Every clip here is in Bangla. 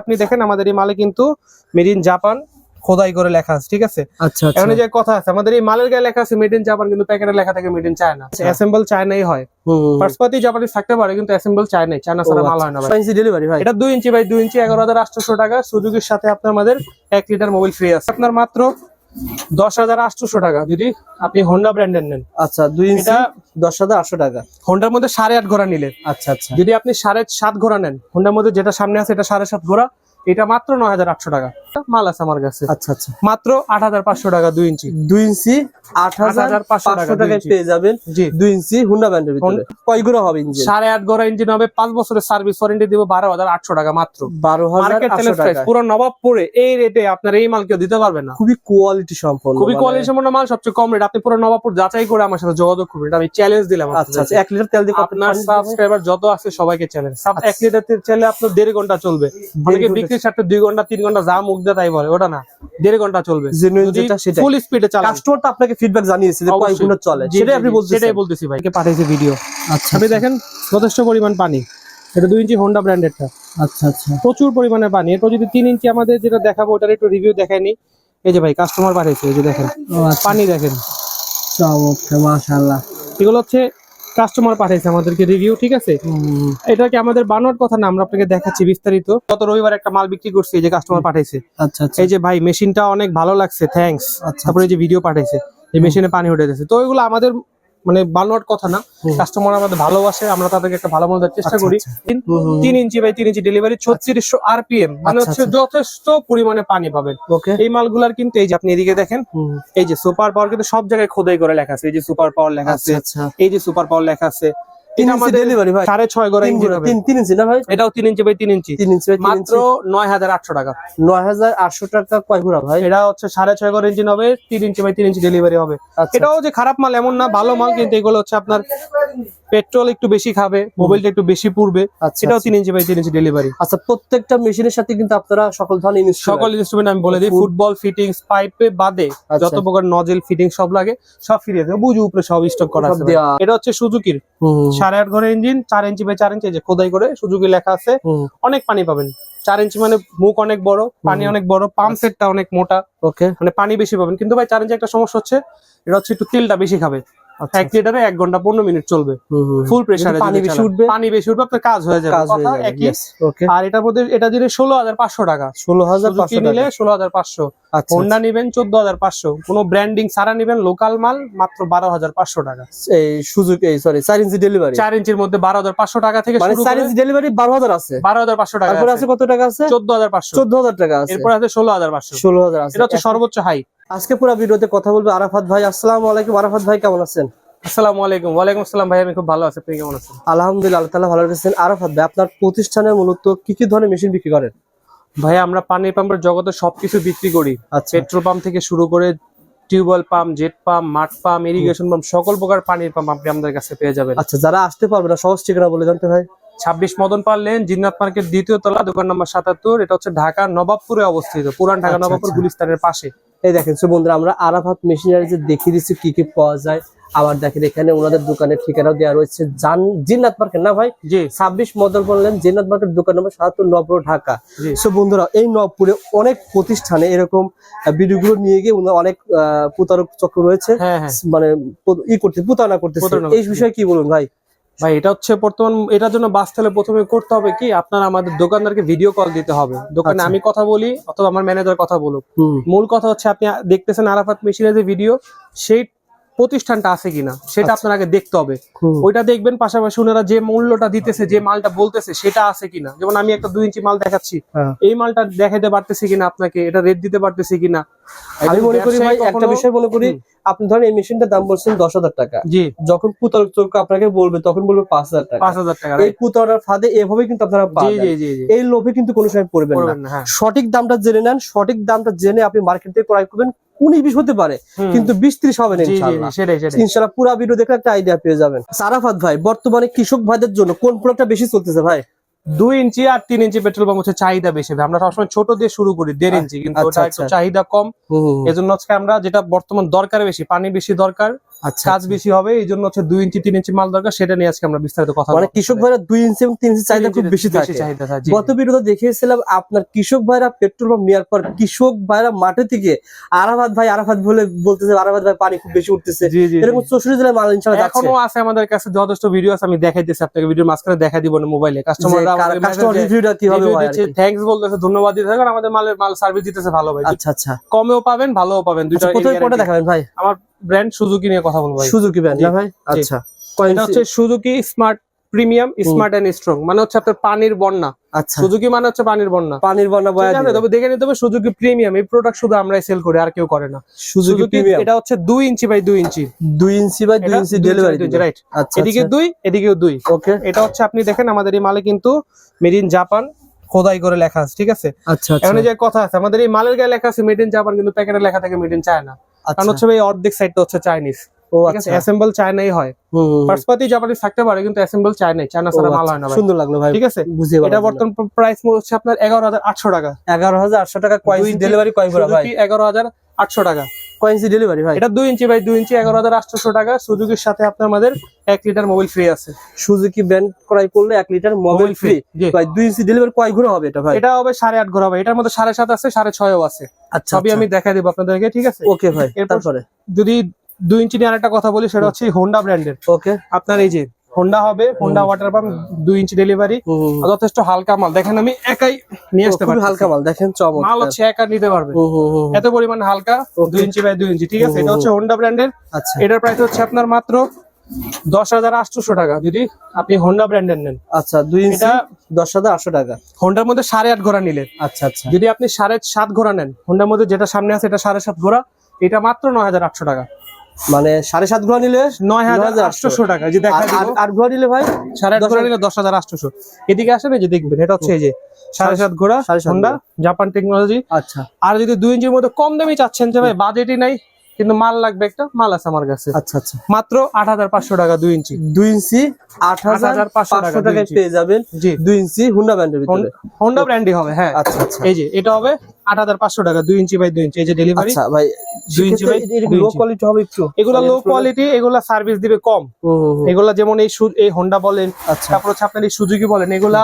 আপনি দেখেন আমাদের এই মালে কিন্তু মেড ইন জাপান খোদাই করে লেখা আছে ঠিক আছে? আচ্ছা আচ্ছা। এখন যে কথা আছে আমাদের এই মালের গায়ে লেখা আছে মেড ইন জাপান কিন্তু প্যাকেটে লেখা থাকে মেড ইন চায়না অ্যাসেম্বল চায়নাই হয়। পার্সপাতি জাপানিজ থাকতে পারে কিন্তু অ্যাসেম্বল চায়নাই চায়না ছাড়া মাল হয় না ডেলিভারি ভাই। এটা দুই ইঞ্চি বাই দুই ইঞ্চি এগারো হাজার আটশোশো টাকা। সুযোগের সাথে আপনার আমাদের এক লিটার মোবাইল ফ্রি আছে। আপনার মাত্র দশ হাজার আটশোশো টাকা যদি আপনি হোন্ডা ব্র্যান্ডের নেন। আচ্ছা দুই এটা- দশ হাজার আটশো টাকা। হোন্ডার মধ্যে সাড়ে আট ঘোড়া নিলে। আচ্ছা আচ্ছা। যদি আপনি সাড়ে সাত ঘোড়া নেন হোন্ডার মধ্যে যেটা সামনে আছে এটা সাড়ে সাত ঘোড়া এটা মাত্র নয় হাজার আটশো টাকা। মাল আছে আমার কাছে। আচ্ছা আচ্ছা। মাত্র আট হাজার পাঁচশো টাকা দুই ইঞ্চি। দুই ইঞ্চি আট হাজার পাঁচশো টাকায় পেয়ে যাবেন জি। দুই ইঞ্চি হুন্ডা ব্যান্ডের ভিতরে। কয় হবে ইঞ্জিন সাড়ে আট ঘোড়া ইঞ্জিন হবে পাঁচ বছরের সার্ভিস ওয়ারেন্টি দিব বারো হাজার আটশো টাকা মাত্র। বারো হাজার পুরো নবাবপুরে এই রেটে আপনার এই মাল কেউ দিতে পারবে না। খুবই কোয়ালিটি সম্পন্ন খুবই কোয়ালিটি সম্পন্ন মাল সবচেয়ে কম রেট আপনি পুরো নবাবপুর যাচাই করে আমার সাথে যোগাযোগ করবেন আমি চ্যালেঞ্জ দিলাম আচ্ছা আচ্ছা। এক লিটার তেল দিয়ে আপনার? সাবস্ক্রাইবার যত আছে সবাইকে চ্যালেঞ্জ এক লিটার তেল চাইলে আপনার দেড় ঘণ্টা চলবে। অনেকে বিক্রির সাথে দুই ঘণ্টা তিন ঘণ্টা যা মুখ দেয় তাই বলে ওটা না। দেড় ঘণ্টা চলবে। যেটা। ফুল স্পিডে চালান কাস্টমার তো আপনাকে ফিডব্যাক জানিয়েছে যে কয় চলে। সেটাই আপনি বলছেন সেটাই বলতেছি ভাই। পাঠাইছে ভিডিও আচ্ছা আপনি দেখেন যথেষ্ট পরিমাণ পানি। এটা দুই ইঞ্চি হোন্ডা ব্র্যান্ডেডটা আচ্ছা আচ্ছা। প্রচুর পরিমাণে পানি। এরপর যদি তিন ইঞ্চি আমাদের যেটা দেখাবো ওটার একটু রিভিউ দেখায়নি এই যে ভাই কাস্টমার পাঠাইছে এই যে দেখেন। আচ্ছা। পানি দেখেন। চমৎকার মাশাআল্লাহ। এগুলো হচ্ছে কাস্টমার পাঠাইছে আমাদেরকে রিভিউ ঠিক আছে? এটা কি আমাদের বানোয়ার কথা না? আমরা আপনাকে দেখাচ্ছি বিস্তারিত। গত রবিবার একটা মাল বিক্রি করছি এই যে কাস্টমার পাঠাইছে। আচ্ছা আচ্ছা। এই যে ভাই মেশিনটা অনেক ভালো লাগছে থ্যাংকস আচ্ছা, তারপরে এই যে ভিডিও পাঠাইছে এই মেশিনে পানি উঠে যাচ্ছে তো ওইগুলো আমাদের মানে বানোয়ার কথা না কাস্টমার আমাদের ভালোবাসে আমরা তাদেরকে একটা ভালো মনে দেওয়ার চেষ্টা আচ্ছা, করি। আচ্ছা। তিন- ইঞ্চি বাই তিন ইঞ্চি ডেলিভারি ছত্রিশশো আরপিএম মানে আচ্ছা, হচ্ছে যথেষ্ট পরিমাণে পানি পাবেন। এই মালগুলার কিন্তু এই যে আপনি এদিকে দেখেন এই যে সুপার পাওয়ার কিন্তু সব জায়গায় খোদাই করে লেখা আছে। এই যে সুপার পাওয়ার লেখা আছে এই যে সুপার পাওয়ার লেখা আছে। এটা আমাদের ডেলিভারি ভাই। গড়া হবে। ইঞ্চি না ভাই? এটাও inch by inch. Inch by মাত্র টাকা। কয় ঘোড়া ভাই? এটা হচ্ছে গড় হবে ইঞ্চি বাই ইঞ্চি ডেলিভারি হবে। আচ্ছা এটাও যে খারাপ মাল এমন না ভালো মাল কিন্তু এগুলো হচ্ছে আপনার পেট্রোল একটু বেশি খাবে মোবাইলটা একটু বেশি পুড়বে। আচ্ছা এটাও আচ্ছা। তিন ইঞ্চি বাই তিন ইঞ্চি ডেলিভারি আচ্ছা প্রত্যেকটা মেশিনের সাথে কিন্তু আপনারা সকল ধরনের সকল ইনস্ট্রুমেন্ট আমি বলে দিই ফুটবল ফিটিংস পাইপে বাদে আচ্ছা। যত প্রকার নজেল ফিটিং সব লাগে সব ফ্রি আছে বুঝু উপরে সব স্টক করা আছে। এটা হচ্ছে সুজুকির। সাড়ে আট ঘরের ইঞ্জিন চার ইঞ্চি বাই চার ইঞ্চি যে খোদাই করে সুজুকি লেখা আছে। অনেক পানি পাবেন। চার ইঞ্চি মানে মুখ অনেক বড় পানি অনেক বড় পাম্প সেটটা অনেক মোটা। ওকে মানে পানি বেশি পাবেন। কিন্তু ভাই চার ইঞ্চি একটা সমস্যা হচ্ছে এটা হচ্ছে একটু তেলটা বেশি খাবে। আচ্ছা এক লিটারে এক ঘণ্টা পনেরো মিনিট চলবে। ফুল প্রেসারে পানি বেশি উঠবে? পানি বেশি উঠবে আপনার কাজ হয়ে যাবে। কথা একই। আর এটার মধ্যে এটা দিলে ষোলো হাজার পাঁচশো টাকা। ষোলো হাজার পাঁচশো নিলে ষোলো হাজার পাঁচশো। আচ্ছা হোন্ডা নিবেন চোদ্দ হাজার পাঁচশো। কোনো ব্র্যান্ডিং সারা নিবেন লোকাল মাল মাত্র বারো হাজার পাঁচশো টাকা। এই সুযোগ এই সরি চার ইঞ্চি ডেলিভারি চার ইঞ্চির মধ্যে বারো হাজার পাঁচশো টাকা থেকে মানে চার ইঞ্চি ডেলিভারি বারো হাজার আছে। বারো হাজার পাঁচশো টাকা আছে। কত টাকা আছে? চোদ্দ হাজার পাঁচশো। চোদ্দ হাজার টাকা আছে। এরপর আছে ষোলো হাজার পাঁচশো। ষোলো হাজার আছে। এটা হচ্ছে সর্বোচ্চ হাই আজকে পুরো ভিডিওতে কথা বলব আরাফাত ভাই। আসসালামু আলাইকুম। আরাফাত ভাই কেমন আছেন? আসসালামু আলাইকুম। ওয়ালাইকুম আসসালাম ভাই আমি খুব ভালো আছি। আপনি কেমন আছেন? আলহামদুলিল্লাহ আল্লাহ তাআলা ভালো রেখেছেন। আরাফাত ভাই আপনার প্রতিষ্ঠানে মূলত কি কি ধরনের মেশিন বিক্রি করেন? ভাই আমরা পানির পাম্পের জগতে সবকিছু বিক্রি করি। আচ্ছা। পেট্রোল পাম্প থেকে শুরু করে টিউবওয়েল পাম্প জেট পাম্প মাঠ পাম্প ইরিগেশন পাম্প সকল প্রকার পানির পাম্প আপনি আমাদের কাছে পেয়ে যাবেন। আচ্ছা যারা আসতে পারবে না সহজ ঠিকানা বলে জানতে ভাই। ছাব্বিশ মদন পারলেন জিন্নাত মার্কেট দ্বিতীয় তলা দোকান নম্বর সাতাত্তর। এটা হচ্ছে ঢাকা নবাবপুরে অবস্থিত পুরান ঢাকা আচ্ছা, নবাবপুর আচ্ছা। গুলিস্তানের পাশে। এই দেখেন বন্ধুরা আমরা আরাফাত মেশিনারি যে দেখিয়ে দিচ্ছি কি কি পাওয়া যায়। আবার দেখেন এখানে ওনাদের দোকানের ঠিকানাও দেওয়া রয়েছে জান জিন্নাত মার্কেট না ভাই? জি। ছাব্বিশ মদন বললেন জিন্নাত মার্কেট দোকান নম্বর সাতাত্তর নবপুর ঢাকা। সো বন্ধুরা এই নবপুরে অনেক প্রতিষ্ঠানে এরকম ভিডিওগুলো নিয়ে গিয়ে ওনার অনেক আহ, প্রতারক চক্র রয়েছে। হ্যাঁ হ্যাঁ। মানে ই করতে প্রতারণা করতেছে। প্রতারণা এই বিষয়ে কি বলুন ভাই? ভাই এটা হচ্ছে বর্তমান এটার জন্য বাঁচতে হলে প্রথমে করতে হবে কি আপনার আমাদের দোকানদারকে ভিডিও কল দিতে হবে। দোকানে আচ্ছা। আমি কথা বলি অথবা আমার ম্যানেজার কথা বলুক। মূল কথা হচ্ছে আপনি দেখতেছেন আরাফাত মেশিনের যে ভিডিও সেই প্রতিষ্ঠানটা আছে কিনা সেটা আচ্ছা। আপনার আগে দেখতে হবে। ওইটা দেখবেন পাশাপাশি ওনারা যে মূল্যটা দিতেছে যে মালটা বলতেছে সেটা আছে কিনা। যেমন আমি একটা দুই ইঞ্চি মাল দেখাচ্ছি। হ্যাঁ। এই মালটা দেখাতে পারতেছি কিনা আপনাকে এটা রেট দিতে পারতেছি কিনা আমি মনে করি ভাই একটা বিষয় মনে করি আপনি ধরেন এই মেশিনটার দাম বলছেন দশ হাজার টাকা। যখন প্রতারক চক্র আপনাকে বলবে তখন বলবে পাঁচ হাজার টাকা। পাঁচ হাজার টাকা এই প্রতারণার ফাঁদে এভাবে কিন্তু আপনারা এই লোভে কিন্তু কোনো সময় পড়বেন না। হ্যাঁ। সঠিক দামটা জেনে নেন সঠিক দামটা জেনে আপনি মার্কেট থেকে ক্রয় করবেন। উনিশ বিশ হতে পারে কিন্তু বিশ ত্রিশ হবে না ইনশাআল্লাহ। পুরো ভিডিও দেখলে একটা আইডিয়া পেয়ে যাবেন। সারাফাত ভাই বর্তমানে কৃষক ভাইদের জন্য কোন প্রোডাক্টটা বেশি চলতেছে ভাই? দুই ইঞ্চি আর তিন ইঞ্চি পেট্রোল পাম্প হচ্ছে চাহিদা বেশি। আমরা সবসময় ছোট দিয়ে শুরু করি দেড় ইঞ্চি কিন্তু আচ্ছা, ওটা একটু আচ্ছা। চাহিদা কম এজন্য আজকে আমরা যেটা বর্তমান দরকার বেশি পানি বেশি দরকার আচ্ছা কাজ বেশি হবে এই জন্য হচ্ছে দুই ইঞ্চি তিন ইঞ্চি মাল দরকার সেটা নিয়ে আজকে আমরা বিস্তারিত কথা মানে কৃষক ভাইরা দুই ইঞ্চি এবং তিন ইঞ্চি চাহিদা খুব বেশি থাকে। গত ভিডিওতে দেখিয়েছিলাম আপনার কৃষক ভাইরা পেট্রোল পাম্প নেওয়ার পর কৃষক ভাইরা মাঠে থেকে আরাফাত ভাই আরাফাত বলে বলতেছে আরাফাত ভাই পানি খুব বেশি উঠতেছে। এরকম চৌষট্টি জেলায় মাল যাচ্ছে। এখনও আছে আমাদের কাছে যথেষ্ট ভিডিও আছে আমি দেখাই দিচ্ছি আপনাকে ভিডিওর মাঝখানে দেখা দিব না মোবাইলে কাস্টমাররা কাস্টমার রিভিউটা আর থ্যাঙ্কস বলতেছে ধন্যবাদ দিতে কারণ আমাদের মালের মাল সার্ভিস দিতেছে ভালো ভাই। আচ্ছা আচ্ছা। কমেও পাবেন ভালোও পাবেন আচ্ছা প্রথমে কোনটা দেখাবেন ভাই? আমার ব্র্যান্ড সুজুকি নিয়ে কথা বলব ভাই। সুজুকি ব্র্যান্ড না ভাই? আচ্ছা। এটা হচ্ছে Suzuki smart premium smart and strong মানে হচ্ছে আপনার পানির বন্যা। আচ্ছা। সুজুকি মানে হচ্ছে পানির বন্যা। পানির বন্যা বয়া আছে? তবে দেখে নিতে হবে সুজুকি প্রিমিয়াম এই প্রোডাক্ট শুধু আমরাই সেল করি আর কেউ করে না। সুজুকি প্রিমিয়াম এটা হচ্ছে দুই ইঞ্চি বাই দুই ইঞ্চি। দুই ইঞ্চি বাই দুই এটা ইঞ্চি ডেলিভারি রাইট আচ্ছা এদিকে দুই এদিকেও দুই। ওকে এটা হচ্ছে আপনি দেখেন আমাদের এই মালে কিন্তু মেড ইন জাপান খোদাই করে লেখা আছে ঠিক আছে? আচ্ছা আচ্ছা। এখানে যে কথা আছে আমাদের এই মালের গায়ে লেখা আছে মেড ইন জাপান কিন্তু প্যাকেটে লেখা থাকে মেড ইন চায়না কারণ আচ্ছা হচ্ছে ভাই অর্ধেক সাইডটা হচ্ছে চাইনিজ ও আচ্ছা। অ্যাসেম্বল চায়নাই হয়। পার্সপাতি। জাপানিজ থাকতে পারে কিন্তু অ্যাসেম্বল চায়নাই চায়না ছাড়া মাল আচ্ছা, হয় না সুন্দর লাগল ভাই। ঠিক আছে? বুঝিয়ে এটা বর্তমান প্রাইস হচ্ছে আপনার এগারো হাজার আটশো টাকা। এগারো হাজার আটশো টাকা কয় ডেলিভারি কয় ভাই? এগারো হাজার আটশো টাকা? কয় ইঞ্চি ডেলিভারি ভাই। এটা দুই ইঞ্চি ভাই দুই ইঞ্চি এগারো হাজার আটশোশো টাকা। সুজুকির সাথে আপনার আমাদের এক লিটার মোবাইল ফ্রি আছে। সুজুকি ব্যান্ড ক্রয় করলে এক লিটার মোবাইল ফ্রি ভাই দুই ইঞ্চি ডেলিভারি কয় ঘুরে হবে এটা ভাই? এটা হবে সাড়ে আট ঘোরা ভাই। এটার মধ্যে সাড়ে সাত আছে সাড়ে ছয়ও আছে। আচ্ছা সবই আমি দেখাই দেবো আপনাদেরকে ঠিক আছে? ওকে ভাই তারপরে? যদি দুই ইঞ্চি নিয়ে আর একটা কথা বলি সেটা হচ্ছে হোন্ডা ব্র্যান্ডের ওকে। আপনার এই যে হোন্ডা হবে হোন্ডা ওয়াটার পাম্প দুই ইঞ্চি ডেলিভারি যথেষ্ট হালকা মাল। দেখেন আমি একাই নিয়ে আসতে পারি হালকা মাল দেখেন মাল হচ্ছে একা নিতে পারবে। হুম। এত পরিমাণ হালকা দুই ইঞ্চি বাই দুই ইঞ্চি ঠিক আছে? এটা হচ্ছে হোন্ডা ব্র্যান্ডের আচ্ছা। এটার প্রাইস হচ্ছে আপনার মাত্র দশ হাজার আটশোশো টাকা। যদি আপনি হোন্ডা ব্র্যান্ডের নেন। আচ্ছা দুই ইঞ্চি দশ হাজার আটশো টাকা। হোন্ডার মধ্যে সাড়ে আট ঘোড়া নিলেন আচ্ছা আচ্ছা। যদি আপনি সাড়ে সাত ঘোড়া নেন হোন্ডার মধ্যে যেটা সামনে আছে এটা সাড়ে সাত ঘোড়া। এটা মাত্র নয় হাজার আটশো টাকা। মানে সাড়ে সাত ঘোড়া নিলে নয় হাজার 9,800 আটশোশো টাকা যে দেখা আট ঘোড়া নিলে ভাই সাড়ে আট ঘোড়া নিলে দশ হাজার আটশোশো এদিকে আসেন যে দেখবেন এটা হচ্ছে এই যে সাড়ে সাত ঘোড়া সাড়ে জাপান টেকনোলজি আচ্ছা। আর যদি দুই ইঞ্চির মধ্যে কম দামি চাচ্ছেন যে ভাই বাজেটই নাই কিন্তু মাল লাগবে একটা মাল আছে আমার কাছে। আচ্ছা আচ্ছা। মাত্র আট হাজার পাঁচশো টাকা দুই ইঞ্চি। দুই ইঞ্চি আট হাজার 8,500 পাঁচশো টাকায় পেয়ে যাবেন জি। দুই ইঞ্চি হুন্ডা ব্যান্ডের ভিতরে। হোন্ডা ব্র্যান্ডই হবে হ্যাঁ। আচ্ছা আচ্ছা। এই যে এটা হবে আট হাজার পাঁচশো টাকা দুই ইঞ্চি বাই দুই ইঞ্চি। এই যে ডেলিভারি আচ্ছা ভাই দুই ইঞ্চি বাই দুই লো কোয়ালিটি হবে একটু। এগুলা লো কোয়ালিটি এগুলা সার্ভিস দিবে কম। এগুলা যেমন এই এই হোন্ডা বলেন আচ্ছা। তারপর হচ্ছে আপনার এই সুজুকি বলেন এগুলা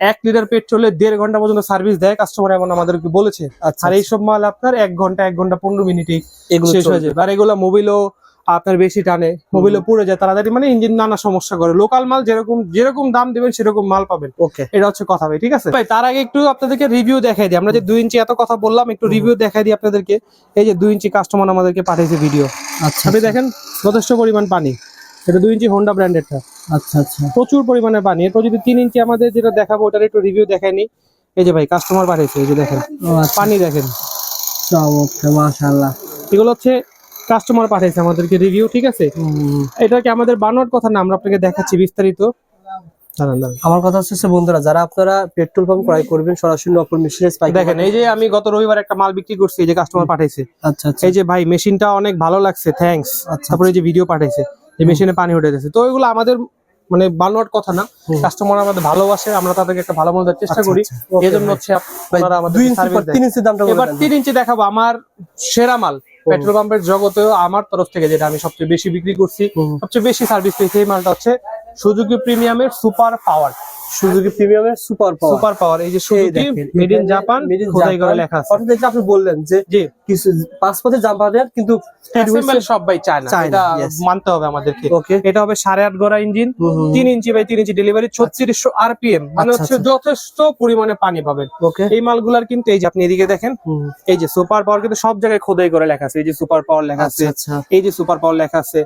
এক লিটার পেট্রোলে দেড় ঘণ্টা পর্যন্ত সার্ভিস দেয় কাস্টমার এমন আমাদেরকে বলেছে। আচ্ছা আর এইসব মাল আপনার এক ঘণ্টা এক ঘণ্টা পনেরো এগুলো শেষ হয়ে। যাবে। আর এগুলা মোবিলও আপনার বেশি টানে। মোবিলও পুড়ে যায় তাড়াতাড়ি মানে ইঞ্জিন নানা সমস্যা করে। লোকাল মাল যেরকম যেরকম দাম দেবেন সেরকম মাল পাবেন। ওকে। এটা হচ্ছে কথা ভাই ঠিক আছে? ভাই তার আগে একটু আপনাদেরকে রিভিউ দেখাই দিই। আমরা যে দুই ইঞ্চি এত কথা বললাম একটু রিভিউ দেখাই দিই আপনাদেরকে। এই যে দুই ইঞ্চি কাস্টমার আমাদেরকে পাঠিয়েছে ভিডিও আচ্ছা আপনি দেখেন যথেষ্ট পরিমাণ পানি। এটা দুই ইঞ্চি হোন্ডা ব্র্যান্ডেডটা আচ্ছা আচ্ছা। প্রচুর পরিমাণে পানি এরপর যদি তিন ইঞ্চি আমাদের যেটা দেখাবো ওটার একটু রিভিউ দেখাই নি। এই যে ভাই কাস্টমার পাঠিয়েছে এই যে দেখেন। আচ্ছা। পানি দেখেন। চমৎকার মাশাআল্লাহ। এগুলো হচ্ছে কাস্টমার পাঠিয়েছে আমাদেরকে রিভিউ ঠিক আছে? এটা কি আমাদের বানোয়ার কথা? না আমরা আপনাকে দেখাচ্ছি বিস্তারিত। আমার কথা হচ্ছে বন্ধুরা যারা আপনারা পেট্রোল পাম্প ক্রয় করবেন সরাসরি নকল স্পাইক দেখেন এই যে আমি গত রবিবার একটা মাল বিক্রি করছি এই যে কাস্টমার পাঠিয়েছে আচ্ছা আচ্ছা। এই যে ভাই মেশিনটা অনেক ভালো লাগছে থ্যাঙ্কস আচ্ছা তারপরে এই যে ভিডিও পাঠাইছে। মেশিনে পানি উঠে যাচ্ছে তো ওইগুলো আমাদের মানে বানোয়ার কথা না। কাস্টমার আমাদের ভালোবাসে আমরা তাদেরকে একটা ভালো মনে দেওয়ার চেষ্টা আচ্ছা, করি। আচ্ছা, এই জন্য হচ্ছে আপনারা আমাদের তিন ইঞ্চি দামটা এবার তিন ইঞ্চি দেখাবো। আমার সেরা মাল পেট্রোল পাম্পের জগতেও আমার তরফ থেকে যেটা আমি সবচেয়ে বেশি বিক্রি করছি সবচেয়ে বেশি সার্ভিস পেয়েছি এই মালটা হচ্ছে সুজুকি প্রিমিয়ামের সুপার পাওয়ার। সুজুকি প্রিমিয়ামের সুপার পাওয়ার। সুপার পাওয়ার এই যে সুজুকি মেড ইন জাপান খোদাই করে লেখা আছে। অর্থাৎ আপনি বললেন যে জি। কিছু পাসপোর্টে জাম্পারের কিন্তু অ্যাসেম্বল সব বাই চায় না। এটা মানতে হবে আমাদেরকে। ওকে এটা হবে সাড়ে আট গড়া ইঞ্জিন তিন ইঞ্চি বাই তিন ইঞ্চি ডেলিভারি ছত্রিশশো আরপিএম। মানে আচ্ছা, হচ্ছে যথেষ্ট পরিমাণে পানি পাবেন। ওকে এই মালগুলার কিন্তু এই যে আপনি এদিকে দেখেন এই যে সুপার পাওয়ার কিন্তু সব জায়গায় খোদাই করে লেখা আছে। এই যে সুপার পাওয়ার লেখা আচ্ছা আছে আচ্ছা। এই যে সুপার পাওয়ার লেখা আছে।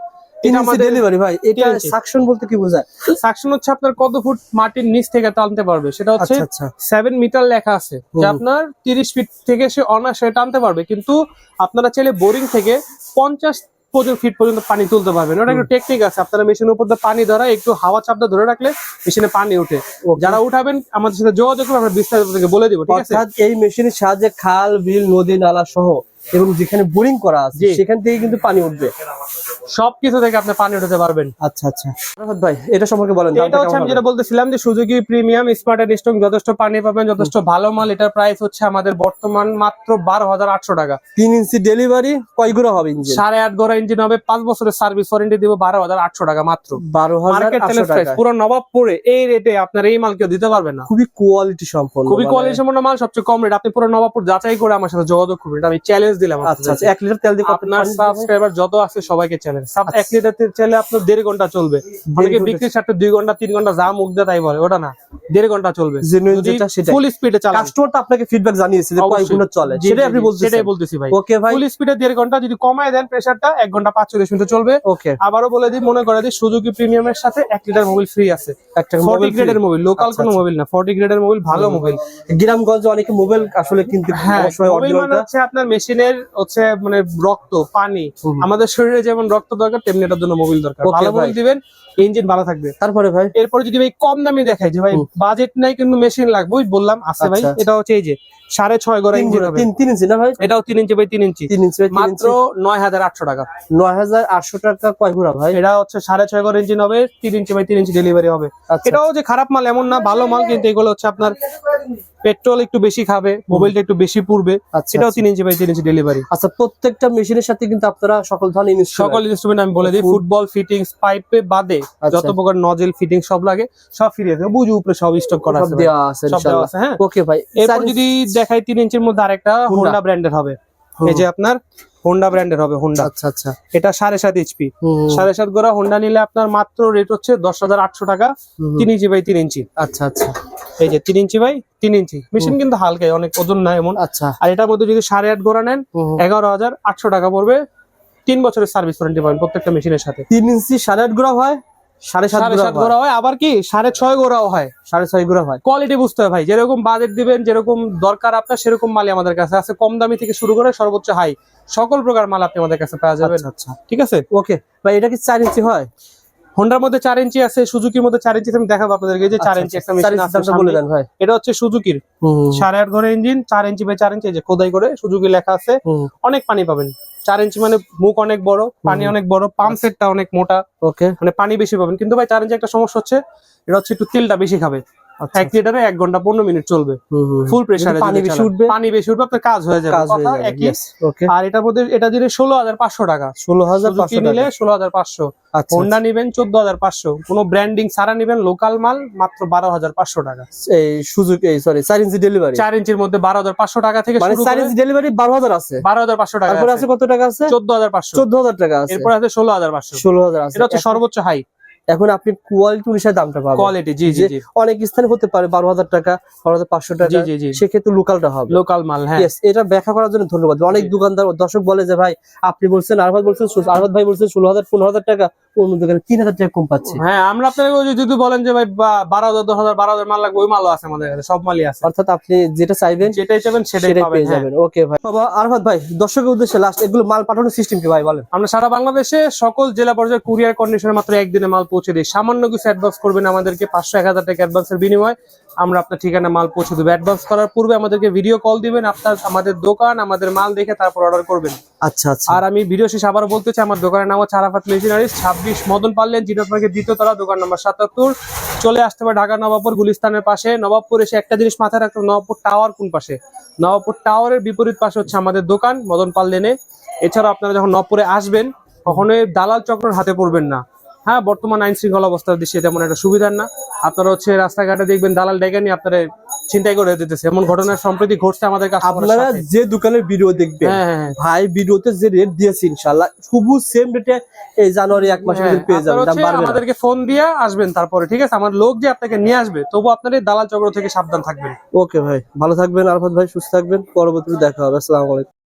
এটা আমাদের ডেলিভারি ভাই এটা সাকশন বলতে কি বোঝায়? সাকশন হচ্ছে আপনার কত ফুট মাটির নিচ থেকে টানতে পারবে? সেটা হচ্ছে আচ্ছা আচ্ছা। মিটার লেখা আছে যে আপনার তিরিশ ফিট থেকে সে অনায়াসে টানতে পারবে কিন্তু আপনারা চাইলে বোরিং থেকে পঞ্চাশ পর্যন্ত ফিট পর্যন্ত পানি তুলতে পারবেন। ওটা একটু টেকনিক আছে আপনারা মেশিনের উপর পানি ধরা একটু হাওয়া চাপটা ধরে রাখলে মেশিনে পানি ওঠে। যারা উঠাবেন আমাদের সাথে যোগাযোগ আমরা বিস্তারিত বলে দিব ঠিক আছে? এই মেশিনের সাহায্যে খাল বিল নদী নালা সহ এবং যেখানে বোরিং করা আছে সেখান থেকে কিন্তু পানি উঠবে। সবকিছু থেকে আপনি পানি উঠাতে পারবেন। আচ্ছা আচ্ছা। ভাই এটা সম্পর্কে বলেন এটা হচ্ছে আমি যেটা বলতেছিলাম যে Suzuki premium smart and strong যথেষ্ট পানি পাবেন যথেষ্ট ভালো মাল। এটার প্রাইস হচ্ছে আমাদের বর্তমান মাত্র বারো হাজার আটশো টাকা। তিন ইঞ্চি ডেলিভারি কয়গুলো হবে ইঞ্জিন সাড়ে আট গড়া ইঞ্জিন হবে পাঁচ বছরের সার্ভিস ওয়ারেন্টি দিব বারো হাজার আটশো টাকা মাত্র। বারো হাজার প্রাইস টাকা পুরো নবাবপুরে এই রেটে আপনার এই মাল কেউ দিতে পারবে না। খুবই কোয়ালিটি সম্পন্ন খুবই কোয়ালিটি সম্পন্ন মাল সবচেয়ে কম রেট আপনি পুরো নবাবপুর যাচাই করে আমার সাথে যোগাযোগ করবেন এটা আমি চ্যালেঞ্জ দিলাম আচ্ছা আচ্ছা এক লিটার তেল দিয়ে আপনার পানি দিতে হবে? সাবস্ক্রাইবার যত আছে সবাইকে চ্যালেঞ্জ আচ্ছা। এক লিটার তেল চাইলে আপনার দেড় ঘণ্টা চলবে। অনেকে বিক্রির সাথে দুই ঘণ্টা তিন ঘণ্টা যা মুখ দেয় তাই বলে ওটা না। দেড় ঘণ্টা চলবে। যেটা সেটাই। ফুল স্পিডে চালান। কাস্টমার তো আপনাকে ফিডব্যাক জানিয়েছে যে কয় অবশ্যই। চলে। সেটাই আপনি বলছেন সেটাই বলতেছি ভাই। ওকে ভাই। ফুল স্পিডে দেড় ঘণ্টা যদি কমায় দেন প্রেসারটা এক ঘণ্টা পাঁচ চল্লিশ মিনিট চলবে। ওকে আবারও বলে দিই মনে করে দিই সুজুকি প্রিমিয়ামের সাথে এক লিটার মোবাইল ফ্রি আছে। একটা মোবাইল গ্রেডের মোবাইল লোকাল কোনো। মোবাইল না ফর্টি গ্রেডের মোবাইল ভালো মোবাইল গ্রামগঞ্জে অনেকে মোবাইল আসলে কিনতে হ্যাঁ মোবাইল মানে হচ্ছে আপনার মেশিনের হচ্ছে মানে রক্ত পানি আমাদের শরীরে যেমন রক্ত দরকার তেমনি এটার জন্য মোবাইল দরকার। ভালো ভাই। মোবাইল দিবেন ইঞ্জিন ভালো থাকবে। তারপরে ভাই? এরপরে যদি ভাই কম দামি দেখাই যে ভাই বাজেট নাই কিন্তু মেশিন লাগবে ওই বললাম আছে ভাই আচ্ছা। এটা হচ্ছে এই যে সাড়ে ছয় গড়া ইঞ্জিন হবে। তিন তিন ইঞ্চি না ভাই? এটাও তিন ইঞ্চি বাই তিন ইঞ্চি তিন ইঞ্চি মাত্র নয় হাজার আটশো টাকা। নয় হাজার আটশো টাকা কয় ভাই? এটা হচ্ছে সাড়ে ছয় গড় ইঞ্জিন হবে তিন ইঞ্চি বাই তিন ইঞ্চি ডেলিভারি হবে। আচ্ছা। এটাও যে খারাপ মাল এমন না ভালো মাল কিন্তু এগুলো হচ্ছে আপনার পেট্রোল একটু বেশি খাবে মোবাইলটা একটু বেশি পুড়বে আচ্ছা এটাও আচ্ছা। তিন ইঞ্চি বাই তিন ইঞ্চি ডেলিভারি আচ্ছা প্রত্যেকটা মেশিনের সাথে কিন্তু আপনারা সকল ধরনের সকল ইনস্ট্রুমেন্ট আমি বলে দিই ফুটবল ফিটিংস পাইপে বাদে আচ্ছা। যত প্রকার নজেল ফিটিং সব লাগে সব ফ্রি আছে। বুঝু উপরে সব স্টক করা সব আছে দেওয়া আছে সব দেওয়া আছে হ্যাঁ। ওকে ভাই। এরপর যদি দেখাই তিন ইঞ্চির মধ্যে আরেকটা হোন্ডা ব্র্যান্ডের হবে। এই যে আপনার হোন্ডা ব্র্যান্ডের হবে হোন্ডা আচ্ছা আচ্ছা। এটা সাড়ে সাত এইচপি সাড়ে সাত গোড়া হোন্ডা নিলে আপনার মাত্র রেট হচ্ছে দশ হাজার আটশো টাকা তিন ইঞ্চি বাই তিন ইঞ্চি। আচ্ছা আচ্ছা। এই যে তিন ইঞ্চি বাই তিন ইঞ্চি। মেশিন কিন্তু হালকাই অনেক ওজন না এমন। আচ্ছা। আর এটার মধ্যে যদি সাড়ে আট গোড়া নেন এগারো হাজার আটশো টাকা পড়বে। তিন বছরের সার্ভিস ওয়ারেন্টি পাবেন প্রত্যেকটা মেশিনের সাথে। তিন ইঞ্চি সাড়ে আট গ্রাম হয় সাড়ে সাত গোড়া হয়। আবার কি? সাড়ে ছয় গোড়াও হয়। সাড়ে ছয় গ্রাম হয়। কোয়ালিটি বুঝতে ভাই যেরকম বাজেট দিবেন যেরকম দরকার আপনার সেরকম মালই আমাদের কাছে আছে। কম দামি থেকে শুরু করে সর্বোচ্চ হাই সকল প্রকার মাল আপনি আমাদের কাছে পাওয়া যাবেন। আচ্ছা আচ্ছা। ঠিক আছে? ওকে ভাই এটা কি চার ইঞ্চি হয়? হোন্ডার মধ্যে চার ইঞ্চি আছে সুজুকির মধ্যে চার ইঞ্চি আমি দেখাবো আপনাদেরকে। এই যে চার আচ্ছা, ইঞ্চি আচ্ছা। একটা মেশিন আছে বলে দেন ভাই। এটা হচ্ছে সুজুকির সাড়ে আট ঘরের ইঞ্জিন চার ইঞ্চি বাই চার ইঞ্চি এই যে খোদাই করে সুজুকি লেখা আছে। অনেক পানি পাবেন। চার ইঞ্চি মানে মুখ অনেক বড় পানি অনেক বড় পাম্প সেটটা অনেক মোটা। ওকে মানে পানি বেশি পাবেন। কিন্তু ভাই চার ইঞ্চি একটা সমস্যা হচ্ছে এটা হচ্ছে একটু তেলটা বেশি খাবে। এক লিটারে এক ঘণ্টা পনেরো মিনিট চলবে। ফুল প্রেসারে পানি বেশি উঠবে? পানি বেশি উঠবে আপনার কাজ হয়ে যাবে। কথা একই। আর এটার মধ্যে এটা দিলে ষোলো হাজার পাঁচশো টাকা। ষোলো হাজার নিলে ষোলো হাজার পাঁচশো। আচ্ছা হোন্ডা নিবেন চোদ্দ হাজার পাঁচশো। কোনো ব্র্যান্ডিং ছাড়া নিবেন লোকাল মাল মাত্র বারো হাজার পাঁচশো টাকা। এই সুযোগ এই সরি চার ইঞ্চি ডেলিভারি চার ইঞ্চির মধ্যে বারো হাজার পাঁচশো টাকা থেকে মানে চার ইঞ্চি ডেলিভারি বারো হাজার আছে। বারো হাজার পাঁচশো টাকা আছে। কত টাকা আছে? চোদ্দ হাজার পাঁচশো। চোদ্দ হাজার টাকা আছে। এরপর আছে ষোলো হাজার পাঁচশো। ষোলো হাজার আছে। এটা হচ্ছে সর্বোচ্চ হাই এখন আপনি কোয়ালিটি অনুসারে দামটা পাবেন। কোয়ালিটি জি জি অনেক স্থানে হতে পারে বারো হাজার টাকা বারো হাজার পাঁচশো টাকা। জি জি জি। সেক্ষেত্রে লোকালটা হবে। লোকাল মাল হ্যাঁ। এটা ব্যাখ্যা করার জন্য ধন্যবাদ। অনেক দোকানদার দর্শক বলে যে ভাই আপনি বলছেন আরবাদ বলছেন আরবাদ ভাই বলছেন ষোলো হাজার পনেরো হাজার টাকা অন্য দোকানে তিন হাজার টাকা কম পাচ্ছে। হ্যাঁ আমরা আপনাকে যদি বলেন যে ভাই বারো হাজার দশ হাজার বারো হাজার মাল লাগবে ওই মালও আছে আমাদের কাছে সব মালই আছে। অর্থাৎ আপনি যেটা চাইবেন যেটাই চাইবেন সেটাই পেয়ে হ্যাঁ। যাবেন। ওকে ভাই। বাবা আরবাদ ভাই দর্শকের উদ্দেশ্যে লাস্ট এগুলো মাল পাঠানোর সিস্টেম কি ভাই বলেন? আমরা সারা বাংলাদেশে সকল জেলা পর্যায়ে কুরিয়ার কন্ডিশনে মাত্র একদিনে মাল পৌঁছে দিই। সামান্য কিছু অ্যাডভান্স করবেন আমাদেরকে পাঁচশো এক হাজার টাকা অ্যাডভান্সের বিনিময়ে। আমরা আপনার ঠিকানা মাল পৌঁছে দেবো। অ্যাডভান্স করার পূর্বে আমাদেরকে ভিডিও কল দিবেন আপনার আমাদের দোকান আমাদের মাল দেখে তারপর অর্ডার করবেন। আচ্ছা আচ্ছা। আর আমি ভিডিও শেষ আবার বলতে চাই আমার দোকানের নাম হচ্ছে আরাফাত মেশিনারিজ ছাব্বিশ মদন পারলেন জিনাত মার্কেট দ্বিতীয় তলা দোকান নাম্বার সাতাত্তর। চলে আসতে হবে ঢাকা নবাবপুর গুলিস্তানের পাশে। নবাবপুর এসে একটা জিনিস মাথায় রাখতে হবে, নবাবপুর টাওয়ার কোন পাশে? নবাবপুর টাওয়ারের বিপরীত পাশে হচ্ছে আমাদের দোকান মদন পাল লেনে এছাড়া আপনারা যখন নবপুরে আসবেন কখনোই দালাল চক্রের হাতে পড়বেন না। হ্যাঁ বর্তমান আইন শৃঙ্খলা অবস্থার দেশে তেমন একটা সুবিধার না। আপনারা হচ্ছে রাস্তাঘাটে দেখবেন দালাল ডেকে নিয়ে আপনারা চিন্তাই করে দিতেছে। এমন ঘটনা সম্প্রতি ঘটছে আমাদের কাছে আপনারা যে দোকানের ভিডিও দেখবেন হ্যাঁ হ্যাঁ হ্যাঁ। ভাই ভিডিওতে যে রেট দিয়েছে ইনশাল্লাহ সবুজ সেম রেটে এই জানুয়ারি এক মাসের ভিতরে পেয়ে যাবেন দাম বাড়বে আমাদেরকে ফোন দিয়ে আসবেন তারপরে ঠিক আছে? আমার লোক যে আপনাকে নিয়ে আসবে তবু আপনার এই দালাল চক্র থেকে সাবধান থাকবেন। ওকে ভাই ভালো থাকবেন আরফাত ভাই সুস্থ থাকবেন পরবর্তীতে দেখা হবে আসসালামু আলাইকুম।